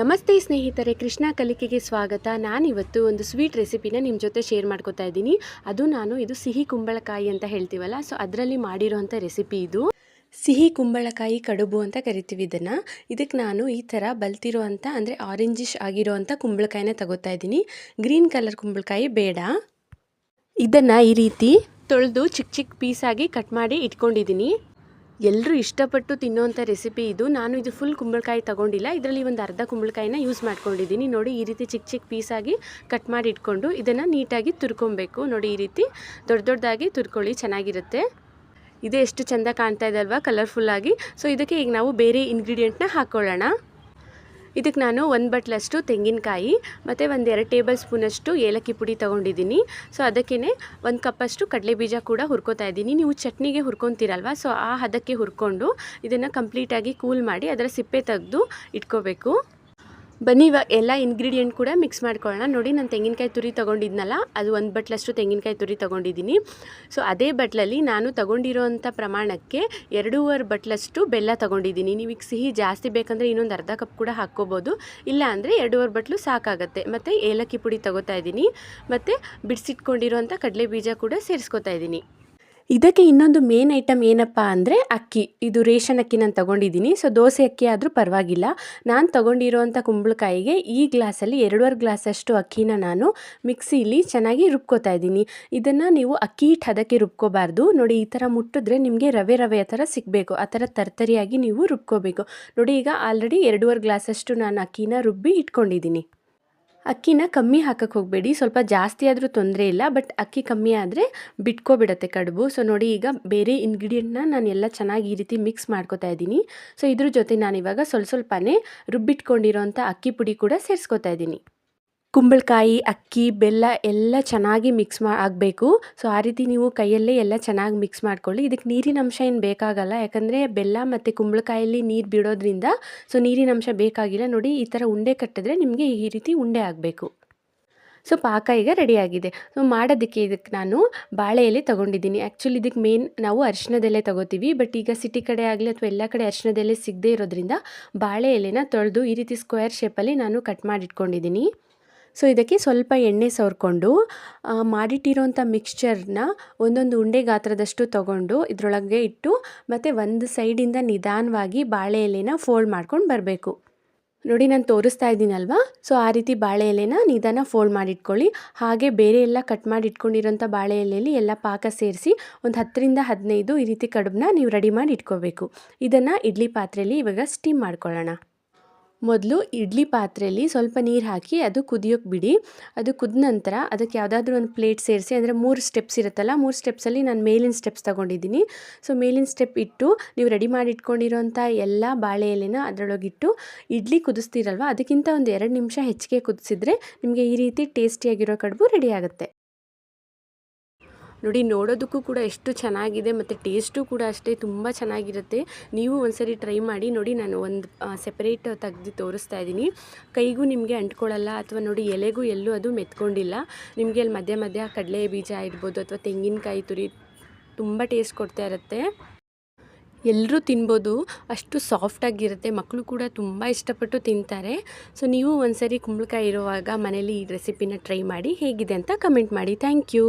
ನಮಸ್ತೆ ಸ್ನೇಹಿತರೆ, ಕೃಷ್ಣ ಕಲಿಕೆಗೆ ಸ್ವಾಗತ. ನಾನಿವತ್ತು ಒಂದು ಸ್ವೀಟ್ ರೆಸಿಪಿನ ನಿಮ್ಮ ಜೊತೆ ಶೇರ್ ಮಾಡ್ಕೋತಾ ಇದ್ದೀನಿ. ಅದು ನಾನು, ಇದು ಸಿಹಿ ಕುಂಬಳಕಾಯಿ ಅಂತ ಹೇಳ್ತೀವಲ್ಲ, ಸೊ ಅದರಲ್ಲಿ ಮಾಡಿರೋಂಥ ರೆಸಿಪಿ ಇದು. ಸಿಹಿ ಕುಂಬಳಕಾಯಿ ಕಡುಬು ಅಂತ ಕರಿತೀವಿ ಇದನ್ನು. ಇದಕ್ಕೆ ನಾನು ಈ ಥರ ಬಲ್ತಿರೋ ಅಂಥ ಅಂದರೆ ಆರೆಂಜಿಶ್ ಆಗಿರೋ ಅಂಥ ಕುಂಬಳಕಾಯಿನ ತಗೋತಾ ಇದ್ದೀನಿ. ಗ್ರೀನ್ ಕಲರ್ ಕುಂಬಳಕಾಯಿ ಬೇಡ. ಇದನ್ನು ಈ ರೀತಿ ತೊಳೆದು ಚಿಕ್ಕ ಚಿಕ್ಕ ಪೀಸಾಗಿ ಕಟ್ ಮಾಡಿ ಇಟ್ಕೊಂಡಿದ್ದೀನಿ. ಎಲ್ಲರೂ ಇಷ್ಟಪಟ್ಟು ತಿನ್ನೋವಂಥ ರೆಸಿಪಿ ಇದು. ನಾನು ಇದು ಫುಲ್ ಕುಂಬಳಕಾಯಿ ತಗೊಂಡಿಲ್ಲ. ಇದರಲ್ಲಿ ಒಂದು ಅರ್ಧ ಕುಂಬಳಕಾಯಿನ ಯೂಸ್ ಮಾಡ್ಕೊಂಡಿದ್ದೀನಿ. ನೋಡಿ, ಈ ರೀತಿ ಚಿಕ್ಕ ಚಿಕ್ಕ ಪೀಸಾಗಿ ಕಟ್ ಮಾಡಿ ಇಟ್ಕೊಂಡು ಇದನ್ನು ನೀಟಾಗಿ ತುರ್ಕೊಬೇಕು. ನೋಡಿ, ಈ ರೀತಿ ದೊಡ್ಡ ದೊಡ್ಡದಾಗಿ ತುರ್ಕೊಳ್ಳಿ, ಚೆನ್ನಾಗಿರುತ್ತೆ. ಇದೇ, ಎಷ್ಟು ಚೆಂದ ಕಾಣ್ತಾ ಇದೆ ಅಲ್ವಾ? ಕಲರ್ಫುಲ್ಲಾಗಿ ಸೊ ಇದಕ್ಕೆ ಈಗ ನಾವು ಬೇರೆ ಇಂಗ್ರೀಡಿಯೆಂಟ್ನ ಹಾಕ್ಕೊಳ್ಳೋಣ ಇದಕ್ಕೆ ನಾನು ಒಂದು ಬಟ್ಲಷ್ಟು ತೆಂಗಿನಕಾಯಿ ಮತ್ತು ಒಂದು ಎರಡು ಟೇಬಲ್ ಸ್ಪೂನಷ್ಟು ಏಲಕ್ಕಿ ಪುಡಿ ತೊಗೊಂಡಿದ್ದೀನಿ. ಸೊ ಅದಕ್ಕೇ ಒಂದು ಕಪ್ಪಷ್ಟು ಕಡಲೆ ಬೀಜ ಕೂಡ ಹುರ್ಕೋತಾ ಇದ್ದೀನಿ. ನೀವು ಚಟ್ನಿಗೆ ಹುರ್ಕೊತೀರಲ್ವ? ಸೊ ಆ ಹದಕ್ಕೆ ಹುರ್ಕೊಂಡು ಇದನ್ನು ಕಂಪ್ಲೀಟಾಗಿ ಕೂಲ್ ಮಾಡಿ ಅದರ ಸಿಪ್ಪೆ ತೆಗೆದು ಇಟ್ಕೋಬೇಕು. ಬನ್ನಿ, ಇವಾಗ ಎಲ್ಲ ಇಂಗ್ರೀಡಿಯೆಂಟ್ ಕೂಡ ಮಿಕ್ಸ್ ಮಾಡ್ಕೊಳ್ಳೋಣ. ನೋಡಿ, ನಾನು ತೆಂಗಿನಕಾಯಿ ತುರಿ ತೊಗೊಂಡಿದ್ನಲ್ಲ, ಅದು ಒಂದು ಬಟ್ಲಷ್ಟು ತೆಂಗಿನಕಾಯಿ ತುರಿ ತೊಗೊಂಡಿದ್ದೀನಿ. ಸೊ ಅದೇ ಬಟ್ಲಲ್ಲಿ ನಾನು ತೊಗೊಂಡಿರೋವಂಥ ಪ್ರಮಾಣಕ್ಕೆ ಎರಡೂವರೆ ಬಟ್ಲಷ್ಟು ಬೆಲ್ಲ ತೊಗೊಂಡಿದ್ದೀನಿ. ನೀವು ಈಗ ಸಿಹಿ ಜಾಸ್ತಿ ಬೇಕಂದರೆ ಇನ್ನೊಂದು ಅರ್ಧ ಕಪ್ ಕೂಡ ಹಾಕ್ಕೋಬೋದು. ಇಲ್ಲ ಅಂದರೆ ಎರಡೂವರೆ ಬಟ್ಲು ಸಾಕಾಗುತ್ತೆ. ಮತ್ತು ಏಲಕ್ಕಿ ಪುಡಿ ತೊಗೋತಾ ಇದ್ದೀನಿ. ಮತ್ತು ಬಿಡಿಸಿಟ್ಕೊಂಡಿರೋಂಥ ಕಡಲೆ ಬೀಜ ಕೂಡ ಸೇರಿಸ್ಕೊತಾ ಇದ್ದೀನಿ. ಇದಕ್ಕೆ ಇನ್ನೊಂದು ಮೇನ್ ಐಟಮ್ ಏನಪ್ಪ ಅಂದರೆ ಅಕ್ಕಿ. ಇದು ರೇಷನ್ ಅಕ್ಕಿ ನಾನು ತೊಗೊಂಡಿದ್ದೀನಿ. ಸೊ ದೋಸೆ ಅಕ್ಕಿ ಆದರೂ ಪರವಾಗಿಲ್ಲ. ನಾನು ತೊಗೊಂಡಿರೋವಂಥ ಕುಂಬಳಕಾಯಿಗೆ ಈ ಗ್ಲಾಸಲ್ಲಿ ಎರಡೂವರೆ ಗ್ಲಾಸಷ್ಟು ಅಕ್ಕಿನ ನಾನು ಮಿಕ್ಸಿಲಿ ಚೆನ್ನಾಗಿ ರುಬ್ಕೋತಾ ಇದ್ದೀನಿ. ಇದನ್ನು ನೀವು ಅಕ್ಕಿ ಹಿಟ್ಟು ಹದಕ್ಕೆ ರುಬ್ಕೋಬಾರ್ದು. ನೋಡಿ, ಈ ಥರ ಮುಟ್ಟಿದ್ರೆ ನಿಮಗೆ ರವೆ ರವೆ ಆ ಥರ ಸಿಗಬೇಕು. ಆ ಥರ ತರ್ತರಿಯಾಗಿ ನೀವು ರುಬ್ಕೋಬೇಕು. ನೋಡಿ, ಈಗ ಆಲ್ರೆಡಿ ಎರಡೂವರೆ ಗ್ಲಾಸಷ್ಟು ನಾನು ಅಕ್ಕಿನ ರುಬ್ಬಿ ಇಟ್ಕೊಂಡಿದ್ದೀನಿ. ಅಕ್ಕಿನ ಕಮ್ಮಿ ಹಾಕಕ್ಕೆ ಹೋಗಬೇಡಿ. ಸ್ವಲ್ಪ ಜಾಸ್ತಿ ಆದರೂ ತೊಂದರೆ ಇಲ್ಲ ಬಟ್ ಅಕ್ಕಿ ಕಮ್ಮಿ ಆದರೆ ಬಿಟ್ಕೊಬಿಡತ್ತೆ ಕಡುಬು. ಸೊ ನೋಡಿ, ಈಗ ಬೇರೆ ಇಂಗ್ರೀಡಿಯೆಂಟ್ನ ನಾನು ಎಲ್ಲ ಚೆನ್ನಾಗಿ ಈ ರೀತಿ ಮಿಕ್ಸ್ ಮಾಡ್ಕೋತಾ ಇದ್ದೀನಿ. ಸೊ ಇದ್ರ ಜೊತೆ ನಾನಿವಾಗ ಸ್ವಲ್ಪ ಸ್ವಲ್ಪನೇ ರುಬ್ಬಿಟ್ಕೊಂಡಿರೋಂಥ ಅಕ್ಕಿ ಪುಡಿ ಕೂಡ ಸೇರಿಸ್ಕೊತಾ ಇದ್ದೀನಿ. ಕುಂಬಳಕಾಯಿ, ಅಕ್ಕಿ, ಬೆಲ್ಲ ಎಲ್ಲ ಚೆನ್ನಾಗಿ ಮಿಕ್ಸ್ ಮಾ ಆಗಬೇಕು. ಸೊ ಆ ರೀತಿ ನೀವು ಕೈಯಲ್ಲೇ ಎಲ್ಲ ಚೆನ್ನಾಗಿ ಮಿಕ್ಸ್ ಮಾಡ್ಕೊಳ್ಳಿ. ಇದಕ್ಕೆ ನೀರಿನ ಅಂಶ ಏನು ಬೇಕಾಗಲ್ಲ. ಯಾಕಂದರೆ ಬೆಲ್ಲ ಮತ್ತು ಕುಂಬಳಕಾಯಲ್ಲಿ ನೀರು ಬಿಡೋದ್ರಿಂದ ಸೊ ನೀರಿನ ಅಂಶ ಬೇಕಾಗಿಲ್ಲ. ನೋಡಿ, ಈ ಥರ ಉಂಡೆ ಕಟ್ಟಿದ್ರೆ ನಿಮಗೆ ಈ ರೀತಿ ಉಂಡೆ ಆಗಬೇಕು. ಸೊ ಪಾಕ ಈಗ ರೆಡಿಯಾಗಿದೆ ಸೊ ಮಾಡೋದಕ್ಕೆ ಇದಕ್ಕೆ ನಾನು ಬಾಳೆ ಎಲೆ ತೊಗೊಂಡಿದ್ದೀನಿ. ಆ್ಯಕ್ಚುಲಿ ಇದಕ್ಕೆ ಮೇನ್ ನಾವು ಅರಿಶಿನದೆಲೆ ತೊಗೋತೀವಿ. ಬಟ್ ಈಗ ಸಿಟಿ ಕಡೆ ಆಗಲಿ ಅಥವಾ ಎಲ್ಲ ಕಡೆ ಅರಿಶಿನದೆಲೆ ಸಿಗದೇ ಇರೋದ್ರಿಂದ ಬಾಳೆ ಎಲೆನ ತೊಳೆದು ಈ ರೀತಿ ಸ್ಕ್ವೇರ್ ಶೇಪಲ್ಲಿ ನಾನು ಕಟ್ ಮಾಡಿ ಇಟ್ಕೊಂಡಿದ್ದೀನಿ ಸೊ ಇದಕ್ಕೆ ಸ್ವಲ್ಪ ಎಣ್ಣೆ ಸವರ್ಕೊಂಡು ಮಾಡಿಟ್ಟಿರೋಂಥ ಮಿಕ್ಸ್ಚರ್ನ ಒಂದೊಂದು ಉಂಡೆ ಗಾತ್ರದಷ್ಟು ತೊಗೊಂಡು ಇದರೊಳಗೆ ಇಟ್ಟು ಮತ್ತು ಒಂದು ಸೈಡಿಂದ ನಿಧಾನವಾಗಿ ಬಾಳೆ ಎಲೆನ ಫೋಲ್ಡ್ ಮಾಡ್ಕೊಂಡು ಬರಬೇಕು. ನೋಡಿ ನಾನು ತೋರಿಸ್ತಾ ಇದ್ದೀನಲ್ವಾ? ಸೊ ಆ ರೀತಿ ಬಾಳೆ ಎಲೆನ ನಿಧಾನ ಫೋಲ್ಡ್ ಮಾಡಿಟ್ಕೊಳ್ಳಿ. ಹಾಗೆ ಬೇರೆ ಎಲ್ಲ ಕಟ್ ಮಾಡಿ ಇಟ್ಕೊಂಡಿರೋಂಥ ಬಾಳೆ ಎಲೆಯಲ್ಲಿ ಎಲ್ಲ ಪಾಕ ಸೇರಿಸಿ ಒಂದು ಹತ್ತರಿಂದ ಹದಿನೈದು ಈ ರೀತಿ ಕಡುಬನ್ನ ನೀವು ರೆಡಿ ಮಾಡಿ ಇಟ್ಕೋಬೇಕು ಇದನ್ನು ಇಡ್ಲಿ ಪಾತ್ರೆಯಲ್ಲಿ ಇವಾಗ ಸ್ಟೀಮ್ ಮಾಡ್ಕೊಳ್ಳೋಣ. ಮೊದಲು ಇಡ್ಲಿ ಪಾತ್ರೆಯಲ್ಲಿ ಸ್ವಲ್ಪ ನೀರು ಹಾಕಿ ಅದು ಕುದಿಯೋಕ್ಕೆ ಬಿಡಿ. ಅದು ಕುದ ನಂತರ ಅದಕ್ಕೆ ಯಾವುದಾದ್ರೂ ಒಂದು ಪ್ಲೇಟ್ ಸೇರಿಸಿ, ಅಂದರೆ ಮೂರು ಸ್ಟೆಪ್ಸ್ ಇರುತ್ತಲ್ಲ, ಮೂರು ಸ್ಟೆಪ್ಸಲ್ಲಿ ನಾನು ಮೇಲಿನ ಸ್ಟೆಪ್ಸ್ ತೊಗೊಂಡಿದ್ದೀನಿ. ಸೊ ಮೇಲಿನ ಸ್ಟೆಪ್ ಇಟ್ಟು ನೀವು ರೆಡಿ ಮಾಡಿ ಇಟ್ಕೊಂಡಿರೋಂಥ ಎಲ್ಲ ಬಾಳೆ ಎಲೆನ ಅದರೊಳಗಿಟ್ಟು ಇಡ್ಲಿ ಕುದಿಸ್ತೀರಲ್ವ, ಅದಕ್ಕಿಂತ ಒಂದು ಎರಡು ನಿಮಿಷ ಹೆಚ್ಚಿಗೆ ಕುದಿಸಿದ್ರೆ ನಿಮಗೆ ಈ ರೀತಿ ಟೇಸ್ಟಿಯಾಗಿರೋ ಕಡುಬು ರೆಡಿ ಆಗುತ್ತೆ. ನೋಡಿ, ನೋಡೋದಕ್ಕೂ ಕೂಡ ಎಷ್ಟು ಚೆನ್ನಾಗಿದೆ ಮತ್ತು ಟೇಸ್ಟು ಕೂಡ ಅಷ್ಟೇ, ತುಂಬ ಚೆನ್ನಾಗಿರುತ್ತೆ. ನೀವು ಒಂದ್ಸರಿ ಟ್ರೈ ಮಾಡಿ, ನೋಡಿ ನಾನು ಒಂದು ಸೆಪರೇಟ್ ತೆಗೆದು ತೋರಿಸ್ತಾ ಇದ್ದೀನಿ. ಕೈಗೂ ನಿಮಗೆ ಅಂಟ್ಕೊಳ್ಳಲ್ಲ, ಅಥವಾ ನೋಡಿ ಎಲೆಗೂ ಎಲ್ಲೂ ಅದು ಮೆತ್ಕೊಂಡಿಲ್ಲ. ನಿಮಗೆ ಅಲ್ಲಿ ಮಧ್ಯ ಮಧ್ಯ ಕಡಲೆ ಬೀಜ ಇರ್ಬೋದು, ಅಥವಾ ತೆಂಗಿನಕಾಯಿ ತುರಿ, ತುಂಬ ಟೇಸ್ಟ್ ಕೊಡ್ತಾ ಇರುತ್ತೆ. ಎಲ್ಲರೂ ತಿನ್ಬೋದು, ಅಷ್ಟು ಸಾಫ್ಟಾಗಿರುತ್ತೆ ಮಕ್ಕಳು ಕೂಡ ತುಂಬ ಇಷ್ಟಪಟ್ಟು ತಿಂತಾರೆ. ಸೊ ನೀವು ಒಂದ್ಸರಿ ಕುಂಬಳಕಾಯಿ ಇರುವಾಗ ಮನೇಲಿ ಈ ರೆಸಿಪಿನ ಟ್ರೈ ಮಾಡಿ, ಹೇಗಿದೆ ಅಂತ ಕಮೆಂಟ್ ಮಾಡಿ. Thank you